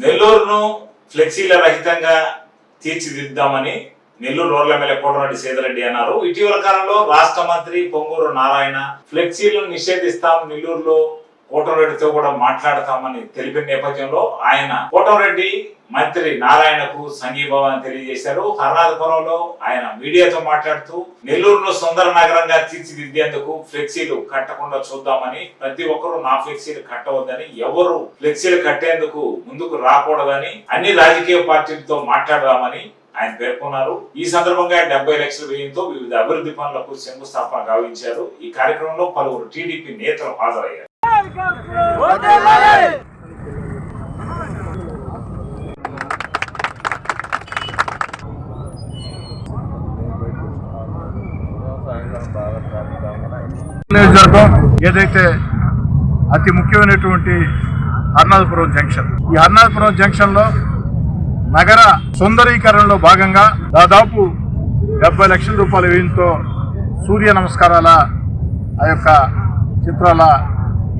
నెల్లూరును ఫ్లెక్సీల రహితంగా తీర్చిదిద్దామని నెల్లూరు రోడ్ల ఎమ్మెల్యే కోటరెడ్డి సేదరెడ్డి అన్నారు. ఇటీవల కాలంలో రాష్ట్ర మంత్రి పొంగూరు నారాయణ ఫ్లెక్సీలను నిషేధిస్తాం నెల్లూరులో కోటరెడ్డితో కూడా మాట్లాడతామని తెలిపిన నేపథ్యంలో ఆయన కోటరెడ్డి మంత్రి నారాయణకు సంఘీభావాన్ని తెలియజేశారు. హర్నాథపురంలో ఆయన మీడియాతో మాట్లాడుతూ నెల్లూరును సుందర నగరంగా తీర్చిదిద్దేందుకు ఫ్లెక్సీలు కట్టకుండా చూద్దామని ప్రతి ఒక్కరూ నా ఫ్లెక్సీలు కట్టవద్దని ఎవరు ఫ్లెక్సీలు కట్టేందుకు ముందుకు రాకూడదని అన్ని రాజకీయ పార్టీలతో మాట్లాడదామని ఆయన పేర్కొన్నారు. ఈ సందర్భంగా డెబ్బై లక్షల వ్యయంతో వివిధ అభివృద్ధి పనులకు శంకుస్థాపన గావించారు. ఈ కార్యక్రమంలో పలువురు టీడీపీ నేతలు హాజరయ్యారు. నియోజకవర్గం ఏదైతే అతి ముఖ్యమైనటువంటి అర్నాథపురం జంక్షన్. ఈ అర్నాథపురం జంక్షన్లో నగర సుందరీకరణలో భాగంగా దాదాపు డెబ్బై లక్షల రూపాయల వ్యయంతో సూర్య నమస్కారాల ఆ యొక్క చిత్రాల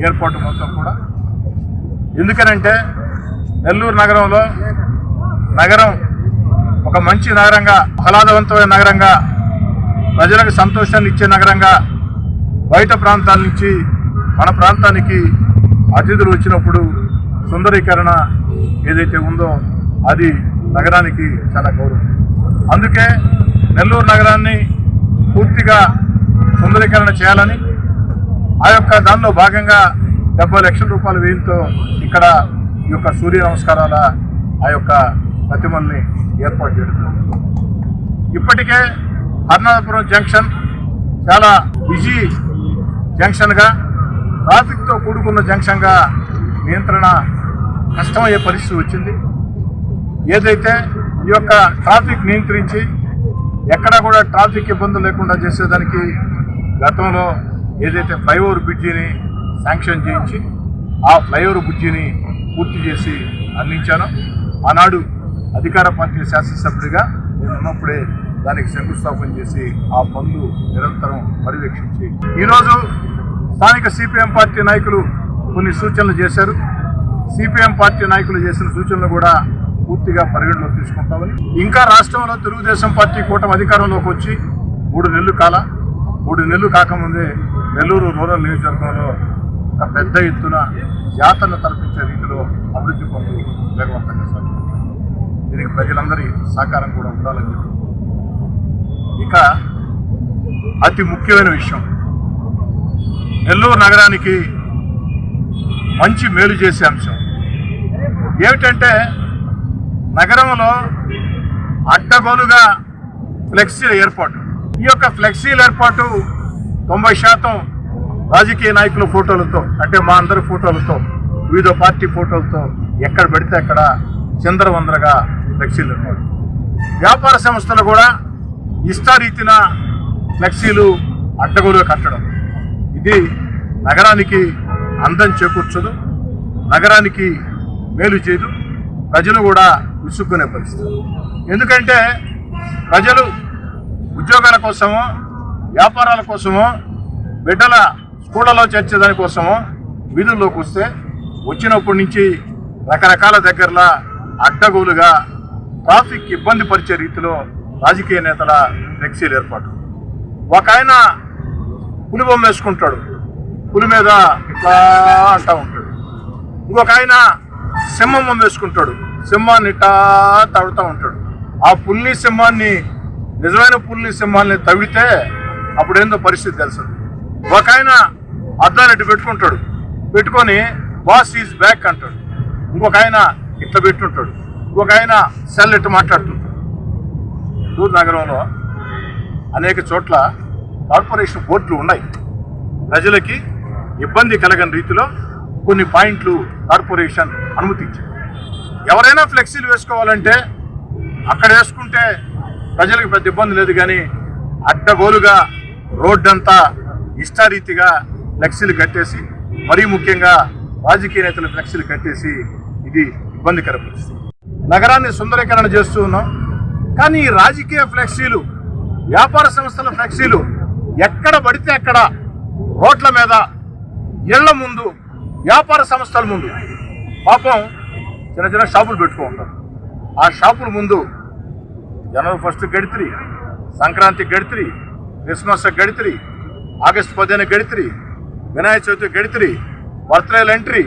ఏర్పాటు మొత్తం కూడా. ఎందుకనంటే నెల్లూరు నగరంలో నగరం ఒక మంచి నగరంగా ఆహ్లాదవంతమైన నగరంగా ప్రజలకు సంతోషాన్ని ఇచ్చే నగరంగా బయట ప్రాంతాల నుంచి మన ప్రాంతానికి అతిథులు వచ్చినప్పుడు సుందరీకరణ ఏదైతే ఉందో అది నగరానికి చాలా గౌరవం. అందుకే నెల్లూరు నగరాన్ని పూర్తిగా సుందరీకరణ చేయాలని ఆ యొక్క దానిలో భాగంగా డెబ్బై లక్షల రూపాయల వేయంతో ఇక్కడ ఈ యొక్క సూర్య నమస్కారాల ఆ యొక్క ప్రతిమల్ని ఏర్పాటు చేయడం ఇప్పటికే అర్నాథపురం జంక్షన్ చాలా బిజీ జంక్షన్గా ట్రాఫిక్తో కూడుకున్న జంక్షన్గా నియంత్రణ కష్టమయ్యే పరిస్థితి వచ్చింది. ఏదైతే ఈ యొక్క ట్రాఫిక్ నియంత్రించి ఎక్కడా కూడా ట్రాఫిక్ ఇబ్బందులు లేకుండా చేసేదానికి గతంలో ఏదైతే ఫ్లైఓవర్ బ్రిడ్జిని శాంక్షన్ చేయించి ఆ ఫ్లైఓవర్ బ్రిడ్జిని పూర్తి చేసి అందించాను ఆనాడు అధికార పార్టీ శాసనసభ్యుడిగా నేను ఉన్నప్పుడే దానికి శంకుస్థాపన చేసి ఆ పనులు నిరంతరం పర్యవేక్షించి. ఈరోజు స్థానిక సిపిఎం పార్టీ నాయకులు కొన్ని సూచనలు చేశారు. సిపిఎం పార్టీ నాయకులు చేసిన సూచనలు కూడా పూర్తిగా పరిగణలోకి తీసుకుంటామని ఇంకా రాష్ట్రంలో తెలుగుదేశం పార్టీ కూటమి అధికారంలోకి వచ్చి మూడు నెలలు కాల మూడు నెలలు కాకముందే నెల్లూరు రూరల్ నియోజకవర్గంలో ఒక పెద్ద ఎత్తున జాతరను తలపించే రీతిలో అభివృద్ధి పనులు వేగవంతంగా సాగుతున్నాయి దీనికి ప్రజలందరి సహకారం కూడా ఉండాలని చెప్పి. ఇక అతి ముఖ్యమైన విషయం నెల్లూరు నగరానికి మంచి మేలు చేసే అంశం. ఏమిటంటే నగరంలో అడ్డగోలుగా ఫ్లెక్సీల ఏర్పాటు. ఈ యొక్క ఫ్లెక్సీల ఏర్పాటు తొంభై శాతం రాజకీయ నాయకుల ఫోటోలతో అంటే మా అందరి ఫోటోలతో వివిధ పార్టీ ఫోటోలతో ఎక్కడ పెడితే అక్కడ చిందరవందరగా ఫ్లెక్సీలు ఏర్పాటు వ్యాపార సంస్థలు కూడా ఇష్టారీతిన ఫ్లెక్సీలు అడ్డగోలుగా కట్టడం. ఇది నగరానికి అందం చేకూర్చదు నగరానికి మేలు చేయదు ప్రజలు కూడా విసుక్కునే పరిస్థితి. ఎందుకంటే ప్రజలు ఉద్యోగాల కోసమో వ్యాపారాల కోసము బిడ్డల స్కూళ్ళలో చేర్చేదాని కోసము వీధుల్లోకి వస్తే వచ్చినప్పటి నుంచి రకరకాల దగ్గరలా అడ్డగోలుగా ట్రాఫిక్ ఇబ్బంది పరిచే రీతిలో రాజకీయ నేతల ఫ్లెక్సీలు ఏర్పాటు. ఒక ఆయన పులి బొమ్మ వేసుకుంటాడు. పులి మీద ఇట్లా అంటా ఉంటాడు. ఇంకొక ఆయన సింహం బొమ్మ వేసుకుంటాడు. సింహాన్ని ఇట్టా తడుతూ ఉంటాడు. ఆ పుల్లి సింహాన్ని నిజమైన పుల్లి సింహాన్ని తవ్వితే అప్పుడు ఏందో పరిస్థితి తెలుసు? ఒక ఆయన అద్దాలు ఇటు పెట్టుకుంటాడు. పెట్టుకొని బాస్ ఈజ్ బ్యాక్ అంటాడు. ఇంకొక ఆయన ఇట్లా పెట్టుంటాడు. ఇంకొక ఆయన సెల్ ఇట్టు మాట్లాడుతుంటాడు. దూర్ నగరంలో అనేక చోట్ల కార్పొరేషన్ బోర్డులు ఉన్నాయి. ప్రజలకి ఇబ్బంది కలగని రీతిలో కొన్ని పాయింట్లు కార్పొరేషన్ అనుమతించింది. ఎవరైనా ఫ్లెక్సీలు వేసుకోవాలంటే అక్కడ వేసుకుంటే ప్రజలకు పెద్ద ఇబ్బంది లేదు కానీ అడ్డగోలుగా రోడ్డంతా ఇష్టారీతిగా ఫ్లెక్సీలు కట్టేసి మరీ ముఖ్యంగా రాజకీయ నేతలు ఫ్లెక్సీలు కట్టేసి ఇది ఇబ్బందికర పరిస్థితి. నగరాన్ని సుందరీకరణ చేస్తూ ఉన్నాం. కానీ ఈ రాజకీయ ఫ్లెక్సీలు వ్యాపార సంస్థల ఫ్లెక్సీలు ఎక్కడ పడితే అక్కడ రోడ్ల మీద ఇళ్ళ ముందు వ్యాపార సంస్థల ముందు పాపం చిన్న చిన్న షాపులు పెట్టుకో ఉంటారు ఆ షాపుల ముందు జనవరి ఫస్ట్ గడిత్రి సంక్రాంతి గడిత్రి క్రిస్మస్ గడిత్రి ఆగస్టు పదిహేను గడిత్రి వినాయక చవితి గడితిరి బర్త్డేలు ఎంట్రీ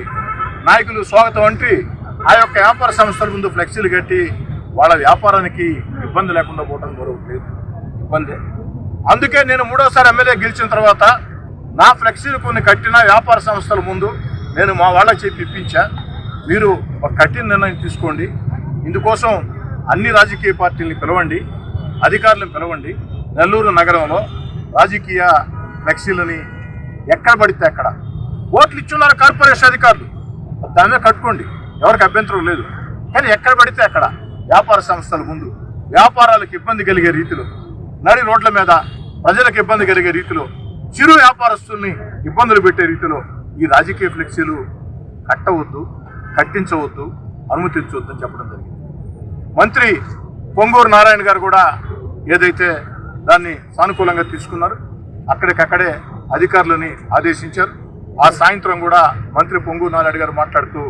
నాయకులు స్వాగతం ఎంట్రీ ఆ యొక్క వ్యాపార సంస్థల ముందు ఫ్లెక్సీలు కట్టి వాళ్ళ వ్యాపారానికి ఇబ్బంది లేకుండా పోవడం జరుగుతుంది ఇబ్బంది. అందుకే నేను మూడోసారి ఎమ్మెల్యే గెలిచిన తర్వాత నా ఫ్లెక్సీలు కొన్ని కట్టిన వ్యాపార సంస్థల ముందు నేను మా వాళ్ళకి చెప్పి ఇప్పించా. మీరు ఒక కఠిన నిర్ణయం తీసుకోండి. ఇందుకోసం అన్ని రాజకీయ పార్టీలను పిలవండి అధికారులను పిలవండి. నెల్లూరు నగరంలో రాజకీయ ఫ్లెక్సీలని ఎక్కడ పడితే అక్కడ ఓట్లు ఇచ్చున్నారు కార్పొరేషన్ అధికారులు. దాని మీద కట్టుకోండి. ఎవరికి అభ్యంతరం లేదు. కానీ ఎక్కడ పడితే అక్కడ వ్యాపార సంస్థల ముందు వ్యాపారాలకు ఇబ్బంది కలిగే రీతిలో నడి రోడ్ల మీద ప్రజలకు ఇబ్బంది కలిగే రీతిలో చిరు వ్యాపారస్తుల్ని ఇబ్బందులు పెట్టే రీతిలో ఈ రాజకీయ ఫ్లెక్సీలు కట్టవద్దు కట్టించవద్దు అనుమతించవద్దు అని చెప్పడం జరిగింది. మంత్రి పొంగూరు నారాయణ గారు కూడా ఏదైతే దాన్ని సానుకూలంగా తీసుకున్నారు. అక్కడికక్కడే అధికారులని ఆదేశించారు. ఆ సాయంత్రం కూడా మంత్రి పొంగు నారాయణ గారు మాట్లాడుతూ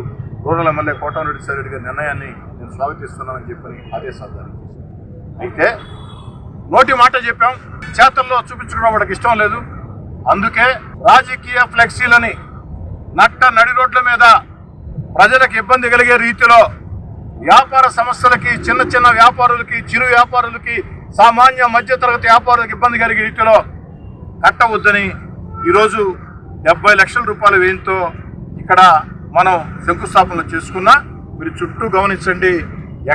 రూరల్ ఎమ్మెల్యే కోటారెడ్డి సారెడ్డి గారి నిర్ణయాన్ని నేను స్వాగతిస్తున్నానని చెప్పని ఆదేశాలు జారీ అయితే నోటి మాట చెప్పాం. చేతల్లో చూపించుకోవడం వాడికి ఇష్టం లేదు. అందుకే రాజకీయ ఫ్లెక్సీలని నట్ట నడి రోడ్ల మీద ప్రజలకు ఇబ్బంది కలిగే రీతిలో వ్యాపార సంస్థలకి చిన్న చిన్న వ్యాపారులకి చిరు వ్యాపారులకి సామాన్య మధ్యతరగతి వ్యాపారులకు ఇబ్బంది కలిగే రీతిలో కట్టవద్దని ఈరోజు డెబ్బై లక్షల రూపాయల వ్యయంతో ఇక్కడ మనం శంకుస్థాపనలు చేసుకున్నా మీరు చుట్టూ గమనించండి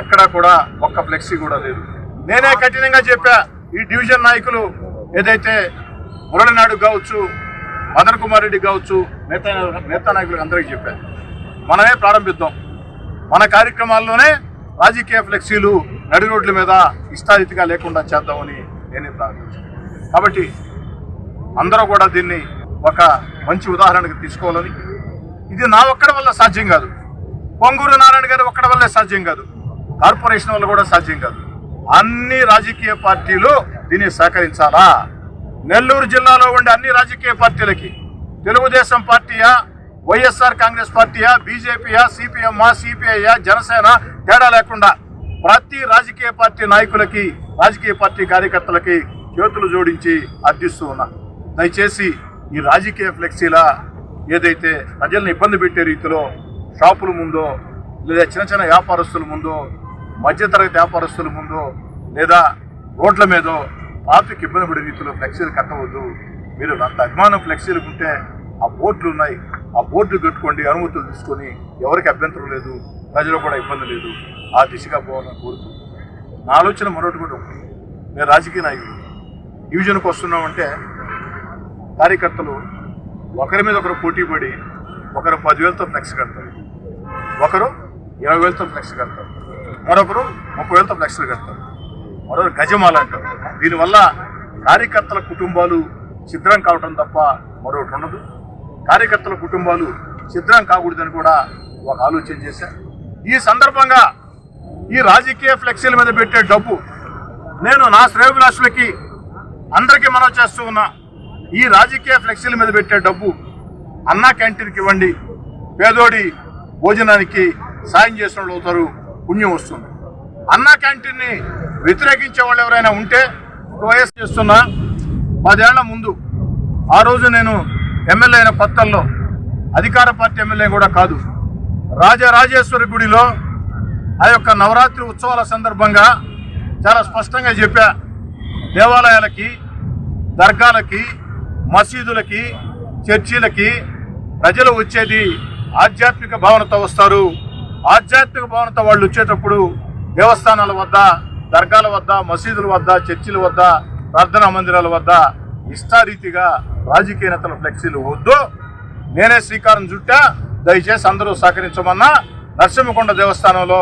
ఎక్కడా కూడా ఒక్క ఫ్లెక్సీ కూడా లేదు. నేనే కఠినంగా చెప్పా ఈ డివిజన్ నాయకులు ఏదైతే మురళినాడు కావచ్చు మదన్ కుమార్ రెడ్డి కావచ్చు నేత నేతా నాయకులకు అందరికీ చెప్పా. మనమే ప్రారంభిద్దాం. మన కార్యక్రమాల్లోనే రాజకీయ ఫ్లెక్సీలు నడి రోడ్ల మీద ఇష్టారీతిగా లేకుండా చేద్దామని నేనే ప్రారంభించాను కాబట్టి అందరూ కూడా దీన్ని ఒక మంచి ఉదాహరణకు తీసుకోవాలని. ఇది నా ఒక్కడి వల్ల సాధ్యం కాదు. పొంగూరు నారాయణ గారి ఒక్కడి వల్లే సాధ్యం కాదు. కార్పొరేషన్ వల్ల కూడా సాధ్యం కాదు. అన్ని రాజకీయ పార్టీలు దీన్ని సహకరించాలా? నెల్లూరు జిల్లాలో ఉండే అన్ని రాజకీయ పార్టీలకి తెలుగుదేశం పార్టీయా వైఎస్ఆర్ కాంగ్రెస్ పార్టీయా బీజేపీయా సిపిఎంఆ సిపిఐయా జనసేన తేడా లేకుండా ప్రతి రాజకీయ పార్టీ నాయకులకి రాజకీయ పార్టీ కార్యకర్తలకి చేతులు జోడించి అర్థిస్తూ ఉన్నా. దయచేసి ఈ రాజకీయ ఫ్లెక్సీల ఏదైతే ప్రజల్ని ఇబ్బంది పెట్టే రీతిలో షాపుల ముందో లేదా చిన్న చిన్న వ్యాపారస్తుల ముందో మధ్యతరగతి వ్యాపారస్తుల ముందో లేదా రోడ్ల మీదో ట్రాఫిక్ ఇబ్బంది పడే రీతిలో ఫ్లెక్సీలు కట్టవద్దు. మీరు అంత అభిమానం ఫ్లెక్సీలు ఉంటే ఆ బోర్డులు ఉన్నాయి. ఆ బోర్డులు కట్టుకోండి అనుమతులు తీసుకొని ఎవరికి అభ్యంతరం లేదు. ప్రజలు కూడా ఇబ్బంది లేదు. ఆ దిశగా పోవాలని కోరుతూ. నా ఆలోచన మరొకటి కూడా ఉంది. నేను రాజకీయ నాయకుడు. డివిజన్కి వస్తున్నామంటే కార్యకర్తలు ఒకరి మీద ఒకరు పోటీ పడి ఒకరు పదివేలతో ఫ్లెక్స్ కడతారు. ఒకరు ఇరవై వేలతో ఫ్లెక్స్ కడతారు. మరొకరు ముప్పై వేలతో ఫ్లెక్స్లు కడతారు. మరొకరు గజమాల అంటారు. దీనివల్ల కార్యకర్తల కుటుంబాలు సిద్ధం కావటం తప్ప మరొకటి ఉండదు. కార్యకర్తల కుటుంబాలు సిద్ధం కాకూడదని కూడా ఒక ఆలోచన చేశారు ఈ సందర్భంగా ఈ రాజకీయ ఫ్లెక్సీల మీద పెట్టే డబ్బు నేను నా శ్రేయోభిలాషులకి అందరికీ మనం చేస్తూ ఉన్నా ఈ రాజకీయ ఫ్లెక్సీల మీద పెట్టే డబ్బు అన్నా క్యాంటీన్కి ఇవ్వండి పేదోడి భోజనానికి సాయం చేసిన అవుతారు పుణ్యం వస్తుంది. అన్నా క్యాంటీన్ని వ్యతిరేకించే వాళ్ళు ఎవరైనా ఉంటే వైఎస్ చేస్తున్నా పదేళ్ళ ముందు ఆ రోజు నేను ఎమ్మెల్యే అయిన కొత్తల్లో అధికార పార్టీ ఎమ్మెల్యే కూడా కాదు. రాజరాజేశ్వరి గుడిలో ఆ యొక్క నవరాత్రి ఉత్సవాల సందర్భంగా చాలా స్పష్టంగా చెప్పా. దేవాలయాలకి దర్గాలకి మసీదులకి చర్చిలకి ప్రజలు వచ్చేది ఆధ్యాత్మిక భావనతో వస్తారు. ఆధ్యాత్మిక భావనతో వాళ్ళు వచ్చేటప్పుడు దేవస్థానాల వద్ద దర్గాల వద్ద మసీదుల వద్ద చర్చిల వద్ద ప్రార్థనా మందిరాల వద్ద ఇష్టారీతిగా రాజకీయ నేతల ఫ్లెక్సీలు వద్దు. నేనే శ్రీకారం చుట్టా దయచేసి అందరూ సహకరించమన్నా నరసింహకొండ దేవస్థానంలో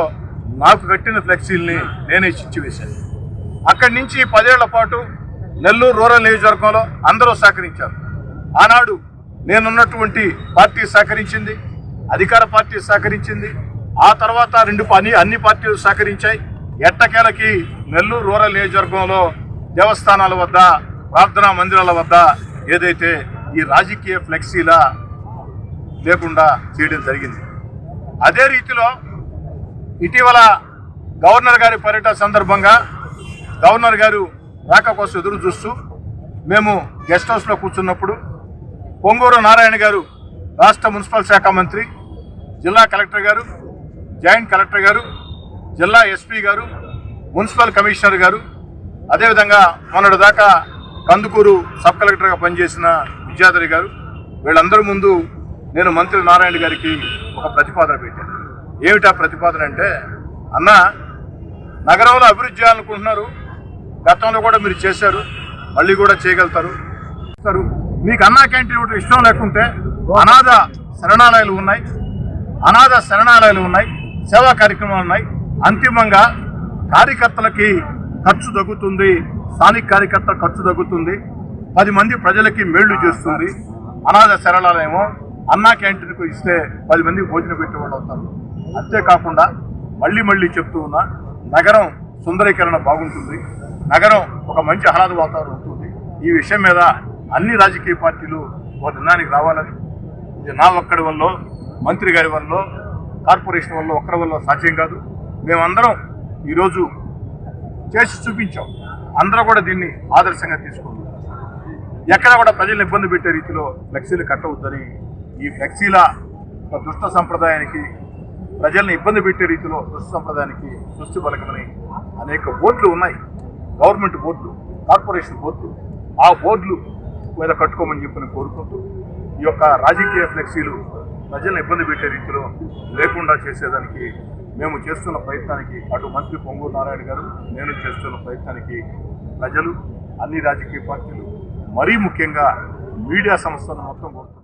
నాకు కట్టిన ఫ్లెక్సీల్ని నేనే చిచ్చి వేశాను అక్కడి నుంచి పదేళ్ళ పాటు నెల్లూరు రూరల్ నియోజకవర్గంలో అందరూ సహకరించారు. ఆనాడు నేనున్నటువంటి పార్టీ సహకరించింది అధికార పార్టీ సహకరించింది ఆ తర్వాత రెండు పని అన్ని పార్టీలు సహకరించాయి. ఎట్టకేలకి నెల్లూరు రూరల్ నియోజకవర్గంలో దేవస్థానాల వద్ద ప్రార్థనా మందిరాల వద్ద ఏదైతే ఈ రాజకీయ ఫ్లెక్సీల లేకుండా చేయడం జరిగింది. అదే రీతిలో ఇటీవల గవర్నర్ గారి పర్యటన సందర్భంగా గవర్నర్ గారు రాక కోసం ఎదురు చూస్తూ మేము గెస్ట్ హౌస్లో కూర్చున్నప్పుడు పొంగూరు నారాయణ గారు రాష్ట్ర మున్సిపల్ శాఖ మంత్రి జిల్లా కలెక్టర్ గారు జాయింట్ కలెక్టర్ గారు జిల్లా ఎస్పీ గారు మున్సిపల్ కమిషనర్ గారు అదేవిధంగా మొన్నటి దాకా కందుకూరు సబ్ కలెక్టర్గా పనిచేసిన విద్యాధరి గారు వీళ్ళందరి ముందు నేను మంత్రి నారాయణ గారికి ఒక ప్రతిపాదన పెట్టాను. ఏమిటా ప్రతిపాదన అంటే అన్న నగరంలో అభివృద్ధి చేయాలనుకుంటున్నారు. గతంలో కూడా మీరు చేశారు. మళ్ళీ కూడా చేయగలుగుతారు. చేస్తారు. మీకు అన్నా క్యాంటీన్ ఒకటి ఇష్టం లేకుంటే అనాథ శరణాలయాలు ఉన్నాయి. అనాథ శరణాలయాలు ఉన్నాయి. సేవా కార్యక్రమాలు ఉన్నాయి. అంతిమంగా కార్యకర్తలకి ఖర్చు తగ్గుతుంది. స్థానిక కార్యకర్త ఖర్చు తగ్గుతుంది. పది మంది ప్రజలకి మేళ్ళు చేస్తుంది. అనాథ శరణాలయమో అన్నా క్యాంటీన్కు ఇస్తే పది మంది భోజనం పెట్టేవాళ్ళు అవుతారు. అంతేకాకుండా మళ్ళీ మళ్ళీ చెప్తూ ఉన్నా నగరం సుందరీకరణ బాగుంటుంది. నగరం ఒక మంచి ఆహ్లాద వాతావరణం ఉంటుంది ఈ విషయం మీద అన్ని రాజకీయ పార్టీలు ఒక నిర్ణయానికి రావాలని ఇది నా ఒక్కడి వల్ల మంత్రి గారి వల్ల కార్పొరేషన్ వల్ల ఒక్కడి వల్ల సాధ్యం కాదు. మేమందరం ఈరోజు చేసి చూపించాం. అందరూ కూడా దీన్ని ఆదర్శంగా తీసుకుంటున్నారు ఎక్కడ కూడా ప్రజలను ఇబ్బంది పెట్టే రీతిలో ఫ్లెక్సీలు కట్టవద్దని ఈ ఫ్లెక్సీల ఒక దుష్ట సంప్రదాయానికి ప్రజల్ని ఇబ్బంది పెట్టే రీతిలో దుష్ట సంప్రదాయానికి సృష్టి పలకమని అనేక బోర్డులు ఉన్నాయి. గవర్నమెంట్ బోర్డులు కార్పొరేషన్ బోర్డులు. ఆ బోర్డులు మీద కట్టుకోమని చెప్పి కోరుకుంటూ ఈ యొక్క రాజకీయ ఫ్లెక్సీలు ప్రజలను ఇబ్బంది పెట్టే రీతిలో లేకుండా చేసేదానికి మేము చేస్తున్న ప్రయత్నానికి అటు మంత్రి పొంగూరు నారాయణ గారు నేను చేస్తున్న ప్రయత్నానికి ప్రజలు అన్ని రాజకీయ పార్టీలు మరీ ముఖ్యంగా మీడియా సంస్థలను మొత్తం కోరుతున్నాం.